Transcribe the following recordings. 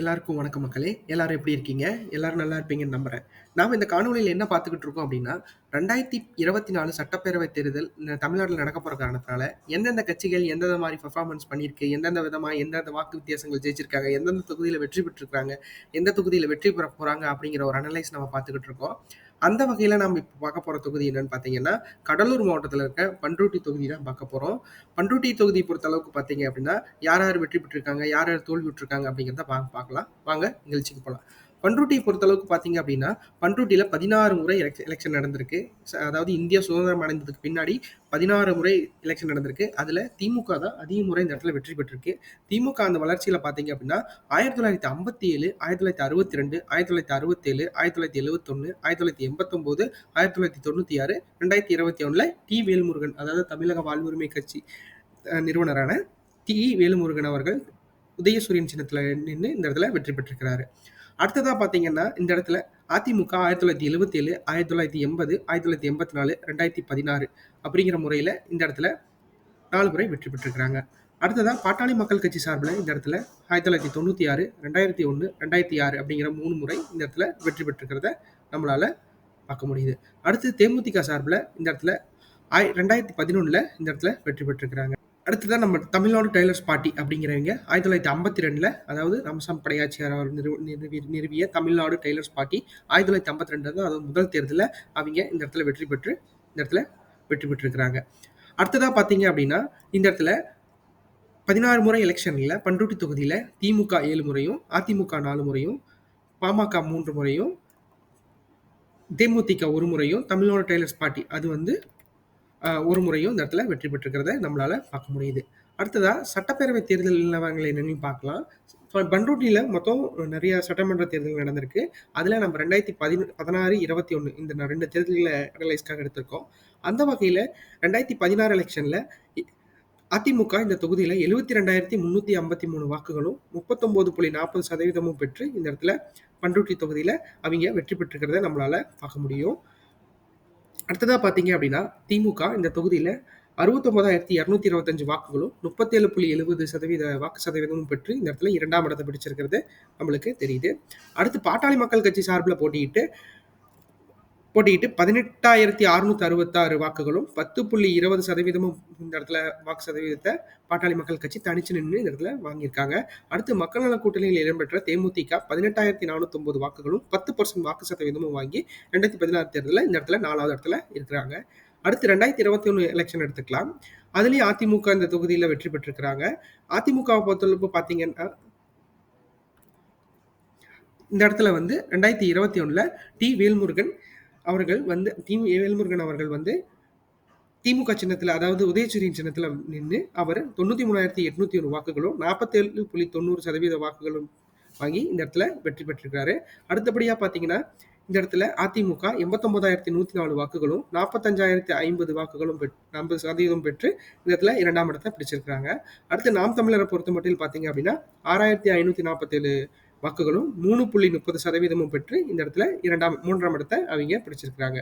எல்லாருக்கும் வணக்கம் மக்களே. எல்லாரும் எப்படி இருக்கீங்க? எல்லாரும் நல்லா இருப்பீங்கன்னு நம்புறேன். நாம் இந்த காணொலியில் என்ன பார்த்துக்கிட்டு இருக்கோம் அப்படின்னா ரெண்டாயிரத்தி இருபத்தி நாலு சட்டப்பேரவை தேர்தல் தமிழ்நாட்டில் நடக்க போகிற காரணத்தினால எந்தெந்த கட்சிகள் எந்தெந்த மாதிரி பர்ஃபார்மன்ஸ் பண்ணியிருக்கு எந்தெந்த விதமாக எந்தெந்த வாக்கு வித்தியாசங்கள் ஜெயிச்சிருக்காங்க எந்தெந்த தொகுதியில் வெற்றி பெற்றிருக்காங்க எந்த தொகுதியில் வெற்றி பெற போகிறாங்க அப்படிங்கிற ஒரு அனலைஸ் நம்ம பார்த்துக்கிட்டு இருக்கோம். அந்த வகையில் நம்ம இப்போ பார்க்க போகிற தொகுதி என்னன்னு பார்த்தீங்கன்னா கடலூர் மாவட்டத்தில் இருக்க பண்ருட்டி தொகுதி தான் பார்க்க போகிறோம் பண்ருட்டி தொகுதி பொறுத்த அளவுக்கு பார்த்தீங்க அப்படின்னா யார் யார் வெற்றி பெற்றிருக்காங்க யார் யார் தோல்வி விட்டுருக்காங்க அப்படிங்கிறத பா பார்க்கலாம். வாங்க நிகழ்ச்சிக்கு போகலாம் பண்ருட்டியை பொறுத்தளவுக்கு பார்த்தீங்க அப்படின்னா பண்ருட்டியில் பதினாறு முறை எலெக்ஷன் நடந்திருக்கு. அதாவது இந்தியா சுதந்திரம் அடைந்ததுக்கு பின்னாடி பதினாறு முறை எலெக்ஷன் நடந்திருக்கு. அதில் திமுக தான் அதிக முறை இந்த இடத்துல வெற்றி பெற்றிருக்கு. திமுக அந்த வளர்ச்சியில் பார்த்தீங்க அப்படின்னா ஆயிரத்தி தொள்ளாயிரத்தி ஐம்பத்தி ஏழு ஆயிரத்தி தொள்ளாயிரத்தி அறுபத்தி ரெண்டு ஆயிரத்தி தொள்ளாயிரத்தி அறுபத்தேழு ஆயிரத்தி தொள்ளாயிரத்தி எழுபத்தொன்று ஆயிரத்தி தொள்ளாயிரத்தி எண்பத்தொம்போது ஆயிரத்தி தொள்ளாயிரத்தி தொண்ணூற்றி ஆறு ரெண்டாயிரத்தி இருபத்தி ஒன்றில் டி வேல்முருகன் அதாவது தமிழக வாழ்வுரிமை கட்சி நிறுவனரான டி வேலுமுருகன் அவர்கள் உதயசூரியன் சின்னத்தில் நின்று இந்த இடத்துல வெற்றி பெற்றிருக்கிறாரு. அடுத்ததாக பார்த்தீங்கன்னா இந்த இடத்துல அதிமுக ஆயிரத்தி தொள்ளாயிரத்தி எழுபத்தேழு ஆயிரத்தி தொள்ளாயிரத்தி எண்பது ஆயிரத்தி தொள்ளாயிரத்தி எண்பத்தி நாலு ரெண்டாயிரத்தி பதினாறு அப்படிங்கிற முறையில் இந்த இடத்துல நாலு முறை வெற்றி பெற்றிருக்கிறாங்க. அடுத்ததாக பாட்டாளி மக்கள் கட்சி சார்பில் இந்த இடத்துல ஆயிரத்தி தொள்ளாயிரத்தி தொண்ணூற்றி ஆறு ரெண்டாயிரத்தி ஒன்று ரெண்டாயிரத்தி ஆறு அப்படிங்கிற மூணு முறை இந்த இடத்துல வெற்றி பெற்றிருக்கிறத நம்மளால பார்க்க முடியுது. அடுத்து தேமுதிக சார்பில் இந்த இடத்துல ஆய் ரெண்டாயிரத்தி பதினொன்றில் இந்த இடத்துல வெற்றி பெற்றிருக்கிறாங்க. அடுத்ததான் நம்ம தமிழ்நாடு டைலர்ஸ் பார்ட்டி அப்படிங்கிறவங்க ஆயிரத்தி தொள்ளாயிரத்தி ஐம்பத்தி ரெண்டில் அதாவது ரம்சாம் படையாச்சியார் அவர் நிறுவ நிறுவி நிறுவிய தமிழ்நாடு டைலர்ஸ் பார்ட்டி ஆயிரத்தி தொள்ளாயிரத்தி ஐம்பத்தி ரெண்டு தான் அது முதல் தேர்தலில் அவங்க இந்த இடத்துல வெற்றி பெற்று இந்த இடத்துல வெற்றி பெற்றிருக்கிறாங்க. அடுத்ததாக பார்த்தீங்க அப்படின்னா இந்த இடத்துல பதினாறு முறை எலெக்ஷனில் பண்ருட்டி தொகுதியில் திமுக ஏழு முறையும் அதிமுக நாலு முறையும் பாமக மூன்று முறையும் தேமுதிக ஒரு முறையும் தமிழ்நாடு டைலர்ஸ் பார்ட்டி. அது வந்து ஒரு முறையும் இந்த இடத்துல வெற்றி பெற்றிருக்கிறத நம்மளால பார்க்க முடியுது. அடுத்ததா சட்டப்பேரவை தேர்தல் நிலவரங்களை என்னன்னு பார்க்கலாம். இப்போ பண்ருட்டியில் மொத்தம் நிறைய சட்டமன்ற தேர்தல் நடந்திருக்கு. அதில் நம்ம ரெண்டாயிரத்தி பதின பதினாறு இருபத்தி ஒன்று இந்த ரெண்டு தேர்தல்களை அனலைஸ்க்காக எடுத்திருக்கோம். அந்த வகையில் ரெண்டாயிரத்தி பதினாறு எலெக்ஷனில் அதிமுக இந்த தொகுதியில் எழுபத்தி ரெண்டாயிரத்தி முந்நூற்றி ஐம்பத்தி மூணு வாக்குகளும் முப்பத்தொம்போது புள்ளி நாற்பது சதவீதமும் பெற்று இந்த இடத்துல பண்ருட்டி தொகுதியில் அவங்க வெற்றி பெற்றிருக்கிறத நம்மளால பார்க்க முடியும். அடுத்ததாக பார்த்தீங்க அப்படின்னா திமுக இந்த தொகுதியில் அறுபத்தொன்பதாயிரத்தி இரநூத்தி இருபத்தஞ்சு வாக்குகளும் முப்பத்தேழு புள்ளி எழுபது சதவீத வாக்கு சதவீதமும் பெற்று இந்த இடத்துல இரண்டாம் இடத்தை பிடிச்சிருக்கிறது. நம்மளுக்கு தெரியுது. அடுத்து பாட்டாளி மக்கள் கட்சி சார்பில் போட்டியிட்டு போட்டியிட்டு பதினெட்டாயிரத்தி அறுநூத்தி அறுபத்தாறு வாக்குகளும் பத்து புள்ளி இருபது சதவீதமும் இந்த இடத்துல வாக்கு சதவீதத்தை பாட்டாளி மக்கள் கட்சி தனிச்சு நின்று இந்த இடத்துல வாங்கியிருக்காங்க. அடுத்து மக்கள் நல கூட்டணியில் இடம்பெற்ற தேமுதிக பதினெட்டாயிரத்தி நானூத்தி வாக்குகளும் பத்து பர்சன்ட் வாக்கு சதவீதமும் வாங்கி ரெண்டாயிரத்தி பதினாறு தேர்தலில் இந்த இடத்துல நாலாவது இடத்துல இருக்கிறாங்க. அடுத்து ரெண்டாயிரத்தி இருபத்தி ஒன்று எலெக்ஷன் எடுத்துக்கலாம். அதுலேயும் அதிமுக இந்த தொகுதியில் வெற்றி பெற்றிருக்கிறாங்க. அதிமுகவை பொறுத்தளவுக்கு பார்த்தீங்கன்னா இந்த இடத்துல வந்து ரெண்டாயிரத்தி இருபத்தி ஒன்றில் டி வேல்முருகன் அவர்கள் வந்து திமு வேல்முருகன் அவர்கள் வந்து திமுக சின்னத்தில் அதாவது உதயசூரியன் சின்னத்தில் நின்று அவர் தொண்ணூற்றி மூணாயிரத்தி எட்நூத்தி ஒரு வாக்குகளும் நாற்பத்தேழு புள்ளி தொண்ணூறு சதவீத வாக்குகளும் வாங்கி இந்த இடத்துல வெற்றி பெற்றிருக்காரு அடுத்தபடியாக பார்த்தீங்கன்னா இந்த இடத்துல அதிமுக எண்பத்தொன்பதாயிரத்தி நூற்றி நாலு வாக்குகளும் நாற்பத்தஞ்சாயிரத்தி ஐம்பது வாக்குகளும் பெற் ஐம்பது சதவீதம் பெற்று இந்த இடத்துல இரண்டாம் இடத்தை பிடிச்சிருக்கிறாங்க. அடுத்து நாம் தமிழரை பொறுத்த மட்டும் பார்த்தீங்க அப்படின்னா ஆறாயிரத்தி ஐநூற்றி நாற்பத்தேழு வாக்குகளும் மூணு புள்ளி முப்பது சதவீதமும் பெற்று இந்த இடத்துல இரண்டாம் மூன்றாம் இடத்தை அவங்க பிடிச்சிருக்கிறாங்க.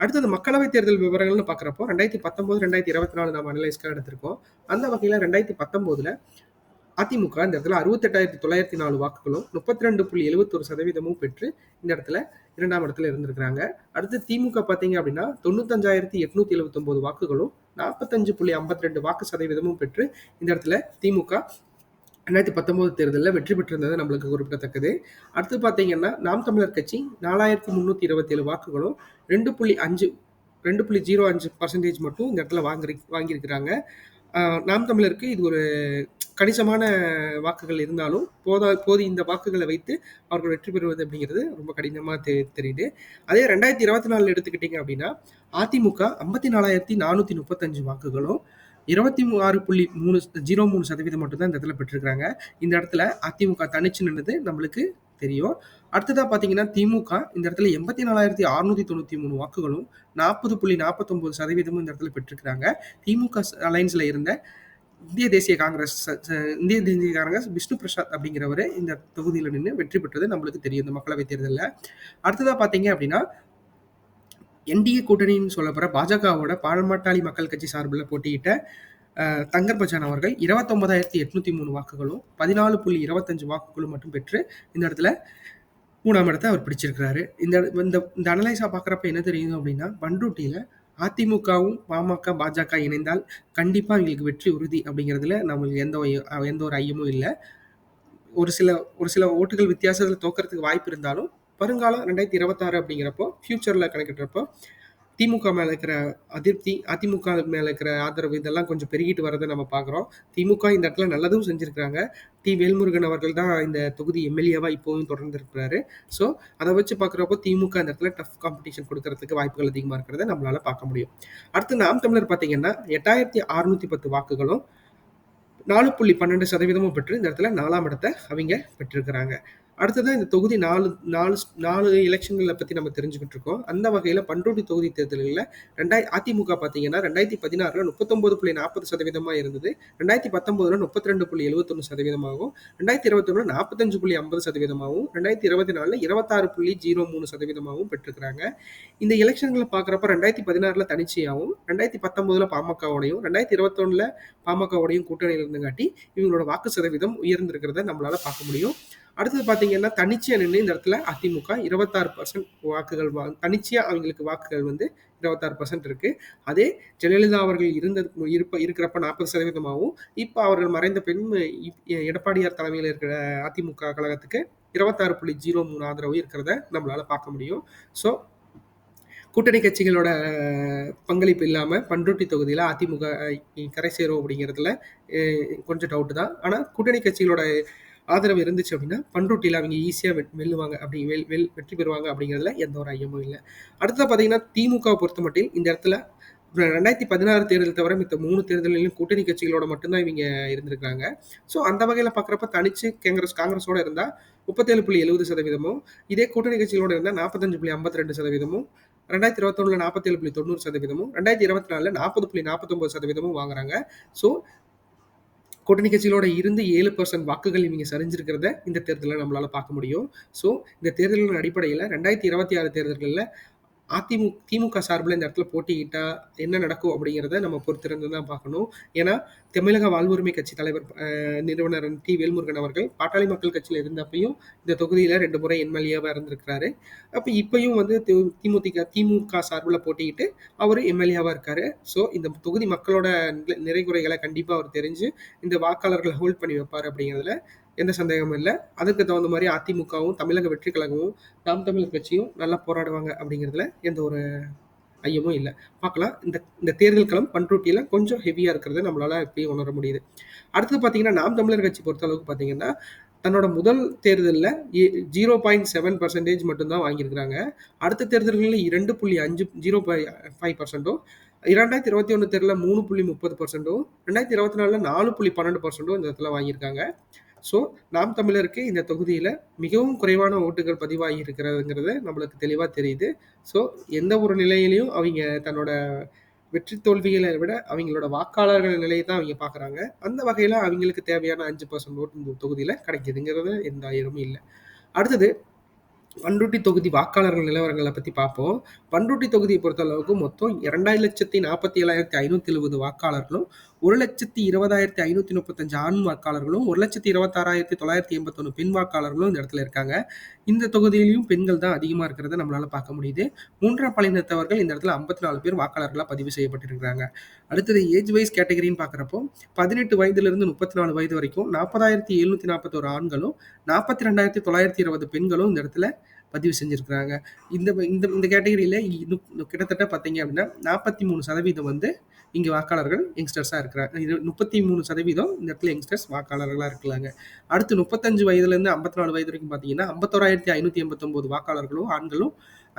அடுத்தது மக்களவைத் தேர்தல் விவரங்கள்னு பார்க்குறப்போ ரெண்டாயிரத்தி பத்தொம்போது ரெண்டாயிரத்தி இருபத்தி நாலு நம்ம அனலைஸ்க்காக எடுத்திருக்கோம். அந்த வகையில் ரெண்டாயிரத்தி பத்தொம்போதில் அதிமுக இந்த இடத்துல அறுபத்தெட்டாயிரத்தி தொள்ளாயிரத்தி நாலு வாக்குகளும் முப்பத்தி ரெண்டு புள்ளி எழுபத்தொரு சதவீதமும் பெற்று இந்த இடத்துல இரண்டாம் இடத்துல இருந்திருக்கிறாங்க. அடுத்து திமுக பார்த்தீங்க அப்படின்னா தொண்ணூத்தஞ்சாயிரத்தி எட்நூத்தி எழுபத்தொம்போது வாக்குகளும் நாற்பத்தஞ்சு புள்ளி ஐம்பத்தி ரெண்டு வாக்கு சதவீதமும் பெற்று இந்த இடத்துல திமுக ரெண்டாயிரத்தி பத்தொம்போது தேர்தலில் வெற்றி பெற்றிருந்தது நம்மளுக்கு குறிப்பிடத்தக்கது. அடுத்து பார்த்தீங்கன்னா நாம் தமிழர் கட்சி நாலாயிரத்தி முந்நூற்றி இருபத்தேழு வாக்குகளும் ரெண்டு புள்ளி அஞ்சு ரெண்டு புள்ளி ஜீரோ அஞ்சு பர்சன்டேஜ் மட்டும் இந்த இடத்துல வாங்கி வாங்கியிருக்கிறாங்க. நாம் தமிழருக்கு இது ஒரு கணிசமான வாக்குகள் இருந்தாலும் போதா போது இந்த வாக்குகளை வைத்து அவர்கள் வெற்றி பெறுவது அப்படிங்கிறது ரொம்ப கடினமாக தெ தெரியுது. அதே ரெண்டாயிரத்தி இருபத்தி நாலில் எடுத்துக்கிட்டிங்க அப்படின்னா அதிமுக ஐம்பத்தி நாலாயிரத்தி நானூற்றி முப்பத்தஞ்சு வாக்குகளும் இருபத்தி ஆறு புள்ளி மூணு ஜீரோ மூணு சதவீதம் மட்டும்தான் இந்த இடத்துல பெற்றிருக்கிறாங்க. இந்த இடத்துல அதிமுக தனிச்சு நின்றது நம்மளுக்கு தெரியும். அடுத்ததாக பார்த்தீங்கன்னா திமுக இந்த இடத்துல எண்பத்தி நாலாயிரத்தி அறுநூத்தி தொண்ணூற்றி மூணு வாக்குகளும் நாற்பது புள்ளி நாற்பத்தொம்போது சதவீதமும் இந்த இடத்துல பெற்றிருக்கிறாங்க. திமுக அலைன்ஸில் இருந்த இந்திய தேசிய காங்கிரஸ் இந்திய தேசிய காங்கிரஸ் விஷ்ணு பிரசாத் அப்படிங்கிறவர் இந்த தொகுதியில் நின்று வெற்றி பெற்றது நம்மளுக்கு தெரியும். இந்த மக்களவைத் தேர்தலில். அடுத்ததாக பார்த்தீங்க அப்படின்னா என்டிஏ கூட்டணின்னு சொல்லப்படுற பாஜகவோட பாழமாட்டாளி மக்கள் கட்சி சார்பில் போட்டியிட்ட தங்கர் பச்சான் அவர்கள் இருபத்தொன்பதாயிரத்தி எட்நூத்தி மூணு வாக்குகளும் பதினாலு புள்ளி இருபத்தஞ்சு வாக்குகளும் மட்டும் பெற்று இந்த இடத்துல மூணாம் இடத்தை அவர் பிடிச்சிருக்கிறாரு. இந்த இந்த இந்த அனலைஸா பார்க்குறப்ப என்ன தெரியுது அப்படின்னா பண்ருட்டியில் அதிமுகவும் பாமக பாஜக இணைந்தால் கண்டிப்பாக எங்களுக்கு வெற்றி உறுதி அப்படிங்கிறதுல நம்மளுக்கு எந்த ஒரு- எந்த ஒரு ஐயமும் இல்லை. ஒரு சில ஒரு சில ஓட்டுகள் வித்தியாசத்தில் தோக்கிறதுக்கு வாய்ப்பு இருந்தாலும் வருங்காலம் ரெண்டாயிரத்தி இருபத்தாறு அப்படிங்கிறப்போ ஃபியூச்சரில் கணக்கிட்டப்போ திமுக மேலே இருக்கிற அதிருப்தி அதிமுக மேலே இருக்கிற ஆதரவு இதெல்லாம் கொஞ்சம் பெருகிட்டு வரதை நம்ம பார்க்குறோம். திமுக இந்த இடத்துல நல்லதும் செஞ்சுருக்கிறாங்க. டி வேல்முருகன் அவர்கள் தான் இந்த தொகுதி எம்எல்ஏவாக இப்போவும் தொடர்ந்து இருக்கிறாரு. ஸோ அதை வச்சு பார்க்குறப்போ திமுக இந்த இடத்துல டஃப் காம்படிஷன் கொடுக்கறதுக்கு வாய்ப்புகள் அதிகமாக இருக்கிறத நம்மளால பார்க்க முடியும். அடுத்து நாம் தமிழர் பார்த்தீங்கன்னா எட்டாயிரத்தி அறுநூத்தி பத்து வாக்குகளும் நாலு புள்ளி பன்னெண்டு சதவீதமும் பெற்று இந்த இடத்துல நாலாம் இடத்தை அவங்க பெற்றிருக்கிறாங்க. அடுத்ததான் இந்த தொகுதி நாலு நாலு நாலு எலெக்ஷன்களை பற்றி நம்ம தெரிஞ்சுக்கிட்டு இருக்கோம். அந்த வகையில் பண்ருட்டி தொகுதி தேர்தல்களில் ரெண்டாயிரத்தி அதிமுக பார்த்தீங்கன்னா ரெண்டாயிரத்தி பதினாறில் முப்பத்தொம்பது புள்ளி நாற்பது சதவீதமாக இருந்தது. ரெண்டாயிரத்தி பத்தொம்போதில் முப்பத்தி ரெண்டு புள்ளி எழுபத்தொன்று சதவீதமாகவும் ரெண்டாயிரத்தி இருபத்தொன்னு நாற்பத்தஞ்சு புள்ளி ஐம்பது சதவீதமாகவும் ரெண்டாயிரத்தி இருபத்தி நாலில் இருபத்தாறு புள்ளி ஜீரோ மூணு சதவீதமாகவும் பெற்றிருக்கிறாங்க. இந்த எலெக்ஷன்களை பார்க்குறப்ப ரெண்டாயிரத்தி பதினாறில் தனிச்சையாகவும் ரெண்டாயிரத்தி பத்தொம்போதில் பாமகவோடையும் ரெண்டாயிரத்தி இருபத்தொன்னில் பாமகவோடையும் கூட்டணியில் இருந்தங்காட்டி இவங்களோட வாக்கு சதவீதம் உயர்ந்திருக்கிறத நம்மளால பார்க்க முடியும். அடுத்தது பார்த்தீங்கன்னா தனிச்சையாக நின்று இந்த இடத்துல அதிமுக இருபத்தாறு பர்சன்ட் வாக்குகள் வா தனிச்சையாக அவங்களுக்கு வாக்குகள் வந்து இருபத்தாறு பர்சன்ட் இருக்கு. அதே ஜெயலலிதா அவர்கள் இருந்த இருப்ப இருக்கிறப்ப நாற்பது சதவீதமாகவும் இப்போ அவர்கள் மறைந்த பெண் இப்- எடப்பாடியார் தலைமையில் இருக்கிற அதிமுக கழகத்துக்கு இருபத்தாறு புள்ளி ஜீரோ மூணு ஆதரவு இருக்கிறத நம்மளால பார்க்க முடியும். ஸோ கூட்டணி கட்சிகளோட பங்களிப்பு இல்லாமல் பண்ருட்டி தொகுதியில் அதிமுக கரை சேரும் அப்படிங்கிறதுல கொஞ்சம் டவுட்டு தான். ஆனால் கூட்டணி கட்சிகளோட ஆதரவு இருந்துச்சு அப்படின்னா பண்ருட்டியில் அவங்க ஈஸியாக வெல்லுவாங்க அப்படி வெல் வெல் வெற்றி பெறுவாங்க அப்படிங்கிறதுல எந்த ஒரு ஐயமும் இல்லை. அடுத்தது பார்த்தீங்கன்னா திமுகவை பொறுத்த மட்டும் இந்த இடத்துல ரெண்டாயிரத்தி பதினாறு தேர்தல் தவிர மித்த மூணு தேர்தலிலும் கூட்டணி கட்சிகளோட மட்டும்தான் இவங்க இருந்திருக்காங்க ஸோ அந்த வகையில் பார்க்குறப்ப தனிச்சு காங்கிரஸ் காங்கிரஸோட இருந்தால் முப்பத்தேழு புள்ளி எழுபது சதவீதமும் இதே கூட்டணி கட்சிகளோட இருந்தால் நாற்பத்தஞ்சு புள்ளி ஐம்பத்தி ரெண்டு சதவீதமும் ரெண்டாயிரத்தி இருபத்தொன்னுல நாற்பத்தேழு புள்ளி தொண்ணூறு சதவீதமும் ரெண்டாயிரத்தி இருபத்தி நாலில் நாற்பது புள்ளி நாற்பத்தொம்பது சதவீதமும் வாங்குறாங்க. ஸோ கூட்டணி கட்சிகளோட இருந்து ஏழு பர்சன்ட் வாக்குகள் இவங்க சரிஞ்சிருக்கிறத இந்த தேர்தலில் நம்மளால பார்க்க முடியும். ஸோ இந்த தேர்தலின் அடிப்படையில் ரெண்டாயிரத்தி இருபத்தி ஆறு தேர்தல்களில் அதிமுக திமுக சார்பில் இந்த இடத்துல போட்டியிட்டா என்ன நடக்கும் அப்படிங்கிறத நம்ம பொறுத்திருந்து தான் பார்க்கணும். ஏன்னா தமிழக வாழ்வுரிமை கட்சி தலைவர் நிறுவனர் டி. வேல்முருகன் அவர்கள் பாட்டாளி மக்கள் கட்சியில் இருந்தப்பையும் இந்த தொகுதியில் ரெண்டு முறை எம்எல்ஏவாக இருந்திருக்கிறாரு. அப்போ இப்பயும் வந்து தி- திமுக திமுக சார்பில் போட்டியிட்டு அவர் எம்எல்ஏவாக இருக்காரு. ஸோ இந்த தொகுதி மக்களோட நிலை- நிறைகுறைகளை கண்டிப்பாக அவர் தெரிஞ்சு இந்த வாக்காளர்களை ஹோல்ட் பண்ணி வைப்பார் அப்படிங்கிறதுல எந்த சந்தேகமும் இல்லை. அதுக்கு தகுந்த மாதிரி அதிமுகவும் தமிழக வெற்றி கழகமும் நாம் தமிழர் கட்சியும் நல்லா போராடுவாங்க அப்படிங்கிறதுல எந்த ஒரு ஐயமும் இல்லை. பார்க்கலாம் இந்த இந்த தேர்தல் களம் பண்ருட்டியில் கொஞ்சம் ஹெவியாக இருக்கிறத நம்மளால் இப்பயும் உணர முடியுது. அடுத்தது பார்த்தீங்கன்னா நாம் தமிழர் கட்சி பொறுத்த அளவுக்கு பார்த்தீங்கன்னா தன்னோட முதல் தேர்தலில் ஜீரோ பாயிண்ட் செவன் பர்சன்டேஜ் மட்டும்தான் வாங்கியிருக்கிறாங்க. அடுத்த தேர்தல்களில் இரண்டு புள்ளி அஞ்சு ஜீரோ ஃபைவ் பர்சன்ட்டும் இரண்டாயிரத்தி இருபத்தி ஒன்று தேர்தலில் மூணு புள்ளி முப்பது பர்சன்ட்டும் ரெண்டாயிரத்தி இருபத்தி நாலில் நாலு புள்ளி பன்னெண்டு பர்சன்ட்டும் இந்த இடத்துல வாங்கியிருக்காங்க. ஸோ நாம் தமிழருக்கு இந்த தொகுதியில் மிகவும் குறைவான ஓட்டுகள் பதிவாகி இருக்கிறதுங்கிறது நம்மளுக்கு தெளிவாக தெரியுது. ஸோ எந்த ஒரு நிலையிலையும் அவங்க தன்னோட வெற்றி தோல்விகளை விட அவங்களோட வாக்காளர்கள் நிலையை தான் அவங்க பார்க்குறாங்க. அந்த வகையில் அவங்களுக்கு தேவையான அஞ்சு பர்சன்ட் ஓட்டு இந்த தொகுதியில் கிடைக்குதுங்கிறது எந்த ஆயிரமும் இல்லை. அடுத்தது பண்ருட்டி தொகுதி வாக்காளர்கள் நிலவரங்களை பற்றி பார்ப்போம். பண்ருட்டி தொகுதியை பொறுத்த அளவுக்கு மொத்தம் இரண்டாயிரம் லட்சத்தி நாற்பத்தி ஏழாயிரத்தி ஐநூற்றி எழுபது வாக்காளர்களும் ஒரு லட்சத்தி இருபதாயிரத்தி ஐநூற்றி முப்பத்தஞ்சு ஆண் வாக்காளர்களும் ஒரு லட்சத்தி இருபத்தாறாயிரத்தி தொள்ளாயிரத்தி எண்பத்தொன்று பெண் வாக்காளர்களும் இந்த இடத்துல இருக்காங்க. இந்த தொகுதியிலையும் பெண்கள் தான் அதிகமாக இருக்கிறத நம்மளால பார்க்க முடியுது. மூன்றாம் பாலினத்தவர்கள் இந்த இடத்துல ஐம்பத்தி நாலு பேர் வாக்காளர்களாக பதிவு செய்யப்பட்டிருக்கிறாங்க. அடுத்தது ஏஜ் வைஸ் கேட்டகரின்னு பார்க்குறப்போ பதினெட்டு வயதிலிருந்து முப்பத்தி நாலு வயது வரைக்கும் நாற்பதாயிரத்தி எழுநூற்றி நாற்பத்தோரு ஆண்களும் நாற்பத்தி ரெண்டாயிரத்தி தொள்ளாயிரத்தி இருபது பெண்களும் இந்த இடத்துல பதிவு செஞ்சுருக்கிறாங்க. இந்த இந்த இந்த கேட்டகரியில் கிட்டத்தட்ட பார்த்தீங்க அப்படின்னா நாற்பத்தி மூணு சதவீதம் வந்து இங்கே வாக்காளர்கள் யங்ஸ்டர்ஸாக இருக்கிறாங்க. இது முப்பத்தி மூணு சதவீதம் இந்த இடத்துல யங்ஸ்டர்ஸ் வாக்காளர்களாக இருக்கிறாங்க. அடுத்து முப்பத்தஞ்சு வயதுலேருந்து ஐம்பத்தி நாலு வயது வரைக்கும் பார்த்தீங்கன்னா ஐம்பத்தோராயிரத்தி ஐநூற்றி எண்பத்தொம்போது வாக்காளர்களும் ஆண்களும்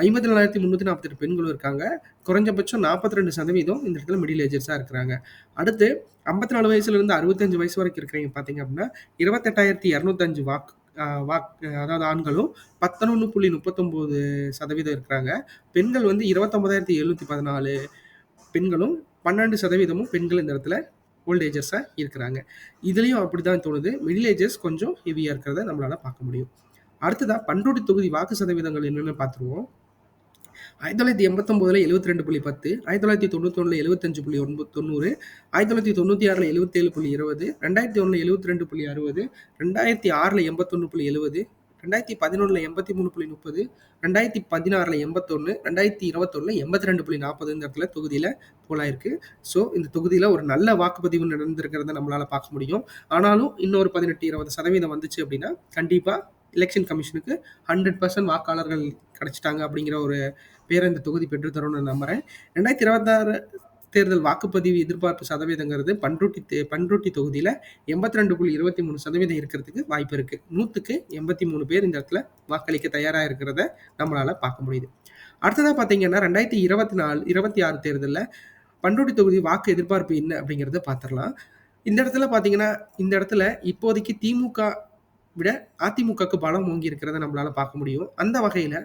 ஐம்பத்தி நாலாயிரத்தி முந்நூற்றி நாற்பத்தெட்டு பெண்களும் இருக்காங்க. குறைஞ்சபட்சம் நாற்பத்தி ரெண்டு சதவீதம் இந்த இடத்துல மிடில் ஏஜர்ஸாக இருக்கிறாங்க. அடுத்து ஐம்பத்தி நாலு வயசுலேருந்து அறுபத்தஞ்சு வயசு வரைக்கும் இருக்கிறவங்க பார்த்தீங்க அப்படின்னா இருபத்தெட்டாயிரத்தி இரநூத்தஞ்சு வாக்கு வாக்கு அதாவது ஆண்களும் பத்தொன்னு புள்ளி முப்பத்தொம்போது சதவீதம் இருக்கிறாங்க. பெண்கள் வந்து இருபத்தொம்பதாயிரத்தி எழுநூற்றி பதினாலு பெண்களும் பன்னெண்டு சதவீதமும் பெண்கள் இந்த இடத்துல ஓல்ட் ஏஜர்ஸாக இருக்கிறாங்க. இதுலேயும் அப்படி தான் தோணுது. மிடில் ஏஜர்ஸ் கொஞ்சம் ஹெவியாக இருக்கிறத நம்மளால் பார்க்க முடியும். அடுத்ததாக பண்ருட்டி தொகுதி வாக்கு சதவீதங்கள் என்னென்னு பார்த்துருவோம். ஆயிரத்தி தொள்ளாயிரத்தி எண்பத்தொம்போதில் எழுபத்தி ரெண்டு புள்ளி பத்து ஆயிரத்தி தொள்ளாயிரத்தி தொண்ணூத்தொன்னில் எழுபத்தஞ்சு புள்ளி ஒன்பது தொண்ணூறு ஆயிரத்தி தொள்ளாயிரத்தி தொண்ணூற்றி ஆறில் எழுபத்தேழு புள்ளி இருபது ரெண்டாயிரத்தி ஒன்றில் எழுபத்தி ரெண்டு புள்ளி அறுபது ரெண்டாயிரத்தி ஆறில் எண்பத்தொன்று புள்ளி எழுபது ரெண்டாயிரத்தி பதினொன்றில் எண்பத்தி மூணு புள்ளி முப்பது ரெண்டாயிரத்தி பதினாறில் எண்பத்தொன்று ரெண்டாயிரத்தி இருபத்தொன்னில் எண்பத்தி ரெண்டு புள்ளி நாற்பது இந்த இடத்துல தொகுதியில் போலாயிருக்கு. ஸோ இந்த தொகுதியில் ஒரு நல்ல வாக்குப்பதிவு நடந்திருக்கிறத நம்மளால் பார்க்க முடியும். ஆனாலும் இன்னொரு பதினெட்டு இருபது சதவீதம் வந்துச்சு அப்படின்னா கண்டிப்பாக எலெக்ஷன் கமிஷனுக்கு ஹண்ட்ரட் பர்சன்ட் வாக்காளர்கள் கிடைச்சிட்டாங்க அப்படிங்கிற ஒரு பேரை இந்த தொகுதி பெற்றுத்தரும்னு நம்புகிறேன் ரெண்டாயிரத்தி இருபத்தாறு தேர்தல் வாக்குப்பதிவு எதிர்பார்ப்பு சதவீதங்கிறது பண்ருட்டி பண்ருட்டி தொகுதியில் எண்பத்தி ரெண்டு புள்ளி இருபத்தி மூணு சதவீதம் இருக்கிறதுக்கு வாய்ப்பு இருக்குது நூற்றுக்கு எண்பத்தி மூணு பேர் இந்த இடத்துல வாக்களிக்க தயாராக இருக்கிறத நம்மளால் பார்க்க முடியுது. அடுத்ததாக பார்த்தீங்கன்னா ரெண்டாயிரத்தி இருபத்தி நாலு இருபத்தி ஆறு தேர்தலில் பண்ருட்டி தொகுதி வாக்கு எதிர்பார்ப்பு என்ன அப்படிங்கிறத பார்த்துடலாம் இந்த இடத்துல பார்த்தீங்கன்னா இந்த இடத்துல இப்போதைக்கு திமுக விட அதிமுகக்கு பலம் ஓங்கி இருக்கிறத நம்மளால பார்க்க முடியும். அந்த வகையில்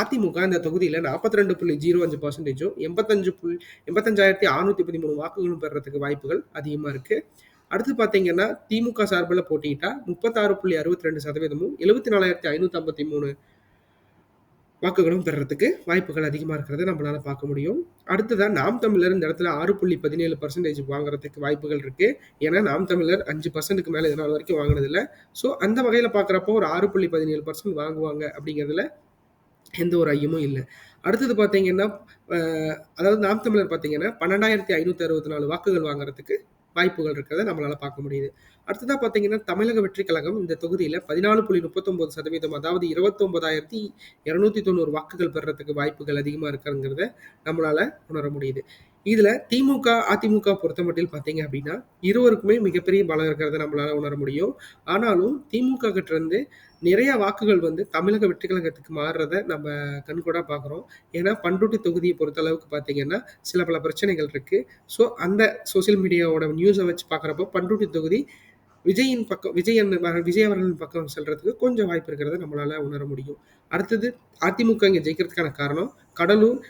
அதிமுக இந்த தொகுதியில் நாற்பத்தி ரெண்டு புள்ளி ஜீரோ அஞ்சு பர்சன்டேஜும் எண்பத்தஞ்சு புள்ளி எண்பத்தஞ்சாயிரத்தி அறுநூத்தி பதிமூணு வாக்குகளும் பெறறதுக்கு வாய்ப்புகள் அதிகமாக இருக்குது அடுத்து பார்த்தீங்கன்னா திமுக சார்பில் போட்டியிட்டா முப்பத்தாறு புள்ளி அறுபத்தி ரெண்டு சதவீதமும் எழுபத்தி நாலாயிரத்தி ஐநூற்றி ஐம்பத்தி மூணு வாக்குகளும் பெறறதுக்கு வாய்ப்புகள் அதிகமாக இருக்கிறத நம்மளால் பார்க்க முடியும். அடுத்ததாக நாம் தமிழர் இந்த இடத்துல ஆறு புள்ளி பதினேழு பர்சன்டேஜ் வாங்குறதுக்கு வாய்ப்புகள் இருக்குது ஏன்னா நாம் தமிழர் அஞ்சு பர்சன்ட்டுக்கு மேலே இதனால் வரைக்கும் வாங்கினதில்ல. ஸோ அந்த வகையில் பார்க்குறப்போ ஒரு ஆறு புள்ளி பதினேழு பர்சன்ட் வாங்குவாங்க அப்படிங்கிறதுல எந்த ஒரு ஐயமும் இல்லை. அடுத்தது பார்த்தீங்கன்னா அதாவது நாம் தமிழர் பார்த்தீங்கன்னா பன்னெண்டாயிரத்தி ஐநூற்றி அறுபத்தி நாலு வாக்குகள் வாங்குறதுக்கு வாய்ப்புகள் இருக்கிறத நம்மளால பார்க்க முடியுது. அடுத்ததாக பார்த்தீங்கன்னா தமிழக வெற்றி கழகம் இந்த தொகுதியில் பதினாலு புள்ளி முப்பத்தொம்போது சதவீதம் அதாவது இருபத்தொம்பதாயிரத்தி இரநூத்தி தொண்ணூறு வாக்குகள் பெறத்துக்கு வாய்ப்புகள் அதிகமாக இருக்கிறங்கிறத நம்மளால உணர முடியுது. இதில் திமுக அதிமுக பொறுத்த மட்டும் பார்த்தீங்க அப்படின்னா இருவருக்குமே மிகப்பெரிய பலம் இருக்கிறத நம்மளால உணர முடியும். ஆனாலும் திமுக கிட்ட இருந்து நிறைய வாக்குகள் வந்து தமிழக வெற்றி கழகத்துக்கு மாறுறத நம்ம கண்கூடாக பார்க்குறோம் ஏன்னா பண்ருட்டி தொகுதியை பொறுத்த அளவுக்கு பார்த்தீங்கன்னா சில பல பிரச்சனைகள் இருக்குது ஸோ அந்த சோசியல் மீடியாவோட நியூஸை வச்சு பார்க்குறப்போ பண்ருட்டி தொகுதி விஜயின் பக்கம் விஜய் விஜய் அவர்களின் பக்கம் செல்றதுக்கு கொஞ்சம் வாய்ப்பு இருக்கிறத நம்மளால உணர முடியும். அடுத்தது அதிமுக இங்கே ஜெயிக்கிறதுக்கான காரணம் கடலூர்.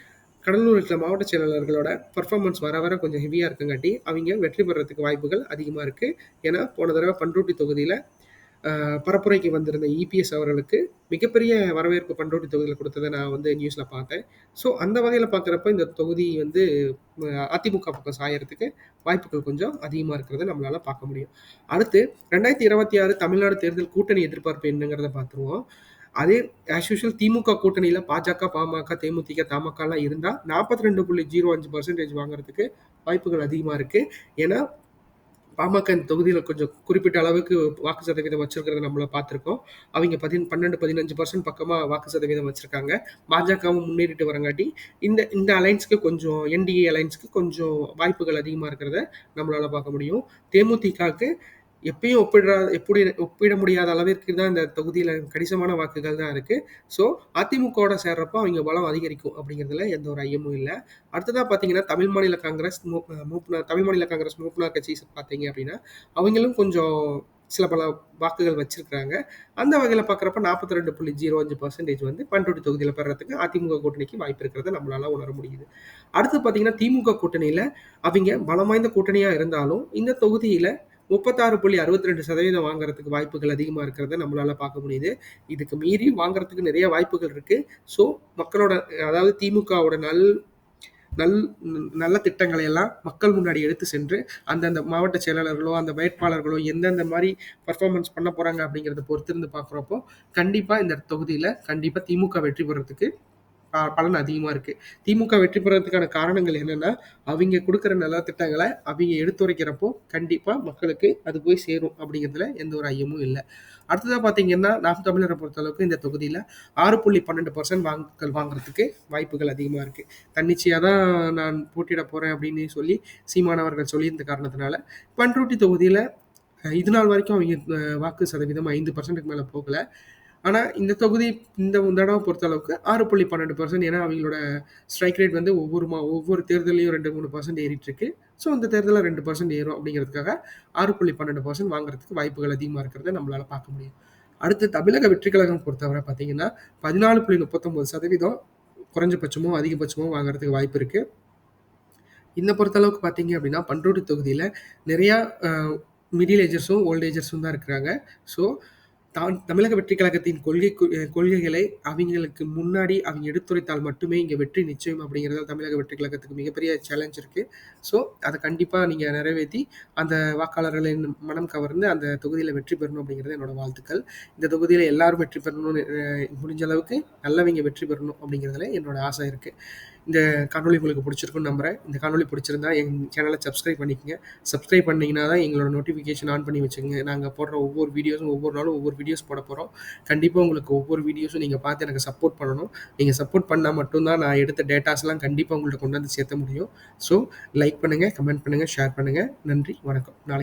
கடலூர் இருக்கிற மாவட்ட செயலாளர்களோட பர்ஃபார்மன்ஸ் வர வர கொஞ்சம் ஹெவியாக இருக்குங்காட்டி அவங்க வெற்றி பெறத்துக்கு வாய்ப்புகள் அதிகமாக இருக்குது ஏன்னா போன தடவை பண்ருட்டி தொகுதியில் பரப்புரைக்கு வந்திருந்த இபிஎஸ் அவர்களுக்கு மிகப்பெரிய வரவேற்பு பண்ருட்டி தொகுதியில் கொடுத்ததை நான் வந்து நியூஸில் பார்த்தேன். ஸோ அந்த வகையில் பார்க்குறப்ப இந்த தொகுதி வந்து அதிமுக பக்கம் சாயறதுக்கு வாய்ப்புகள் கொஞ்சம் அதிகமாக இருக்கிறத நம்மளால் பார்க்க முடியும். அடுத்து ரெண்டாயிரத்தி இருபத்தி ஆறு தமிழ்நாடு தேர்தல் கூட்டணி எதிர்பார்ப்பு என்னங்கிறத பார்த்துருவோம். அதே ஆஸ் யூஷுவல் திமுக கூட்டணியில் பாஜக பாமக தேமுதிக தமாகலாம் இருந்தால் நாற்பத்தி ரெண்டு புள்ளி ஜீரோ அஞ்சு பர்சன்டேஜ் வாங்குறதுக்கு வாய்ப்புகள் அதிகமாக இருக்குது ஏன்னா பாமக இந்த தொகுதியில் கொஞ்சம் குறிப்பிட்ட அளவுக்கு வாக்கு சதவீதம் வச்சிருக்கிறத நம்மள பார்த்துருக்கோம். அவங்க பதின் பன்னெண்டு பதினஞ்சு பர்சன்ட் பக்கமாக வாக்கு சதவீதம் வச்சுருக்காங்க. பாஜகவும் முன்னேறிட்டு வரங்காட்டி இந்த இந்த அலைன்ஸ்க்கு கொஞ்சம் என்டிஏ அலைன்ஸ்க்கு கொஞ்சம் வாய்ப்புகள் அதிகமாக இருக்கிறத நம்மளால் பார்க்க முடியும். தேமுதிகவுக்கு எப்பயும் ஒப்பிடுற எப்படி ஒப்பிட முடியாத அளவிற்கு தான் இந்த தொகுதியில் கணிசமான வாக்குகள் தான் இருக்குது ஸோ அதிமுகவோட சேர்றப்போ அவங்க பலம் அதிகரிக்கும் அப்படிங்கிறதுல எந்த ஒரு ஐயமும் இல்லை. அடுத்ததாக பார்த்தீங்கன்னா தமிழ் மாநில காங்கிரஸ் மூப்னா தமிழ் மாநில காங்கிரஸ் மூப்னா கட்சி பார்த்தீங்க அப்படின்னா அவங்களும் கொஞ்சம் சில பல வாக்குகள் வச்சிருக்கிறாங்க. அந்த வகையில் பார்க்குறப்ப நாற்பத்தி ரெண்டு புள்ளி ஜீரோ அஞ்சு பர்சன்டேஜ் வந்து பண்ருட்டி தொகுதியில் பெறறதுக்கு அதிமுக கூட்டணிக்கு வாய்ப்பு இருக்கிறத நம்மளால உணர முடியுது. அடுத்து பார்த்தீங்கன்னா திமுக கூட்டணியில் அவங்க பலம் வாய்ந்த கூட்டணியாக இருந்தாலும் இந்த தொகுதியில் முப்பத்தாறு புள்ளி அறுபத்தி ரெண்டு சதவீதம் வாங்குறதுக்கு வாய்ப்புகள் அதிகமாக இருக்கிறத நம்மளால் பார்க்க முடியுது. இதுக்கு மீறி வாங்குறதுக்கு நிறைய வாய்ப்புகள் இருக்குது ஸோ மக்களோட அதாவது திமுகவோட நல் நல் நல்ல திட்டங்களை எல்லாம் மக்கள் முன்னாடி எடுத்து சென்று அந்தந்த மாவட்ட செயலாளர்களோ அந்த வேட்பாளர்களோ எந்தெந்த மாதிரி பர்ஃபார்மன்ஸ் பண்ண போகிறாங்க அப்படிங்கிறத பொறுத்திருந்து பார்க்குறப்போ கண்டிப்பாக இந்த தொகுதியில் கண்டிப்பாக திமுக வெற்றி பெறத்துக்கு பலன் அதிகமாக இருக்குது திமுக வெற்றி பெறதுக்கான காரணங்கள் என்னென்னா அவங்க கொடுக்குற நல்ல திட்டங்களை அவங்க எடுத்துரைக்கிறப்போ கண்டிப்பாக மக்களுக்கு அது போய் சேரும் அப்படிங்கிறதுல எந்த ஒரு ஐயமும் இல்லை. அடுத்ததாக பார்த்தீங்கன்னா நாம் தமிழரை பொறுத்தளவுக்கு இந்த தொகுதியில் ஆறு புள்ளி பன்னெண்டு பர்சன்ட் வாங்குகள் வாங்குறதுக்கு வாய்ப்புகள் அதிகமாக இருக்குது தன்னிச்சையாக தான் நான் போட்டியிட போகிறேன் அப்படின்னு சொல்லி சீமானவர்கள் சொல்லியிருந்த காரணத்தினால பன்ருட்டி தொகுதியில் இது நாள் வரைக்கும் அவங்க வாக்கு சதவீதம் ஐந்து பர்சன்ட்டுக்கு மேலே போகலை. ஆனால் இந்த தொகுதி இந்த தடவை பொறுத்தளவுக்கு ஆறு புள்ளி பன்னெண்டு பர்சன்ட் ஏன்னா அவங்களோட ஸ்ட்ரைக் ரேட் வந்து ஒவ்வொரு மா ஒவ்வொரு தேர்தலையும் ரெண்டு மூணு பர்சன்ட் ஏறிட்டுருக்கு. ஸோ இந்த தேர்தலில் ரெண்டு பர்சன்ட் ஏறும் அப்படிங்கிறதுக்காக ஆறு புள்ளி பன்னெண்டு பர்சன்ட் வாங்குறதுக்கு வாய்ப்புகள் அதிகமாக இருக்கிறத நம்மளால் பார்க்க முடியும். அடுத்து தமிழக வெற்றி கழகம் பொறுத்தவரை பார்த்தீங்கன்னா பதினாலு புள்ளி முப்பத்தொம்போது சதவீதம் குறைஞ்சபட்சமோ அதிகபட்சமோ வாங்குறதுக்கு வாய்ப்பு இருக்குது இந்த பொறுத்தளவுக்கு பார்த்தீங்க அப்படின்னா பண்ருட்டி தொகுதியில் நிறையா மிடில் ஏஜர்ஸும் ஓல்ட் ஏஜர்ஸும் தான் இருக்கிறாங்க. ஸோ தான் தமிழக வெற்றி கழகத்தின் கொள்கை கொள்கைகளை அவங்களுக்கு முன்னாடி அவங்க எடுத்துரைத்தால் மட்டுமே இங்கே வெற்றி நிச்சயம் அப்படிங்கிறது தமிழக வெற்றி கழகத்துக்கு மிகப்பெரிய சேலஞ்ச் இருக்கு. ஸோ அதை கண்டிப்பாக நீங்கள் நிறைவேற்றி அந்த வாக்காளர்களின் மனம் கவர்ந்து அந்த தொகுதியில் வெற்றி பெறணும் அப்படிங்கிறது என்னோட வாழ்த்துக்கள். இந்த தொகுதியில் எல்லாரும் வெற்றி பெறணும்னு முடிஞ்ச அளவுக்கு நல்லவங்க வெற்றி பெறணும் அப்படிங்கிறதுல என்னோட ஆசை இருக்குது இந்த காணொலி உங்களுக்கு பிடிச்சிருக்குன்னு நம்புகிறேன் இந்த காணொலி பிடிச்சிருந்தா எங்கள் சேனலை சப்ஸ்கிரைப் பண்ணிக்கோங்க. சப்ஸ்கிரைப் பண்ணிங்கன்னா தான் எங்களோட நோட்டிஃபிகேஷன் ஆன் பண்ணி வச்சுக்கோங்க. நாங்கள் போடுற ஒவ்வொரு வீடியோஸும் ஒவ்வொரு நாளும் ஒவ்வொரு வீடியோஸ் போட போகிறோம் கண்டிப்பாக உங்களுக்கு ஒவ்வொரு வீடியோஸும் நீங்கள் பார்த்து எனக்கு சப்போர்ட் பண்ணணும். நீங்கள் சப்போர்ட் பண்ணால் மட்டும்தான் நான் எடுத்த டேட்டாஸ்லாம் கண்டிப்பாக உங்கள்கிட்ட கொண்டு வந்து சேர்த்த முடியும். ஸோ லைக் பண்ணுங்கள் கமெண்ட் பண்ணுங்கள் ஷேர் பண்ணுங்கள் நன்றி வணக்கம். நாளைக்கு